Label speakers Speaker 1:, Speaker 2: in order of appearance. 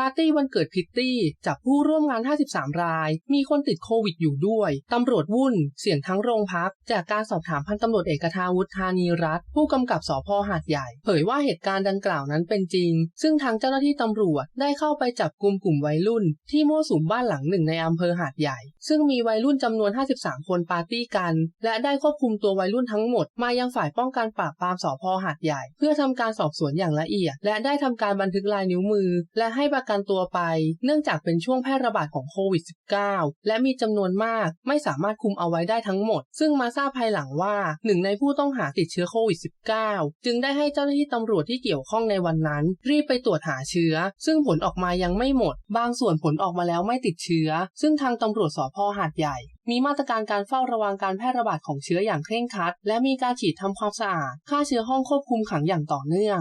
Speaker 1: ปาร์ตี้วันเกิดพิตตี้จับผู้ร่วมงาน 53 ราย มีคนติดโควิดอยู่ด้วย ตำรวจวุ่น เสี่ยงทั้งโรงพัก จากการสอบถามพันตำรวจเอกทาวุฒิธานีรัตน์ผู้กำกับสพหาดใหญ่ เผยว่าเหตุการณ์ดังกล่าวนั้นเป็นจริง ซึ่งทางเจ้าหน้าที่ตำรวจได้เข้าไปจับกลุ่มกลุ่มวัยรุ่น ที่มั่วสุมบ้านหลังหนึ่งในอำเภอหาดใหญ่ ซึ่งมีวัยรุ่นจำนวน 53 คนปาร์ตี้กัน และได้ควบคุมตัววัยรุ่นทั้งหมด มายังฝ่ายป้องกันปราบปรามสพหาดใหญ่ เพื่อทำการสอบสวนอย่างละเอียด และได้ทำการบันทึกลายนิ้วมือ และให้ประกันตัวไป เนื่องจากเป็นช่วงแพร่ระบาดของโควิด -19 และมีจำนวนมากไม่สามารถคุมเอาไว้ได้ทั้งหมด ซึ่งมาทราบภายหลังว่าหนึ่งในผู้ต้องหาติดเชื้อโควิด -19 จึงได้ให้เจ้าหน้าที่ตำรวจที่เกี่ยวข้องในวันนั้น รีบไปตรวจหาเชื้อ ซึ่งผลออกมายังไม่หมด บางส่วนผลออกมาแล้วไม่ติดเชื้อ ซึ่งทางตำรวจสพหาดใหญ่มีมาตรการการเฝ้าระวังการแพร่ระบาดของเชื้ออย่างเคร่งครัด และมีการฉีดทำความสะอาดฆ่าเชื้อห้องควบคุมขังอย่างต่อเนื่อง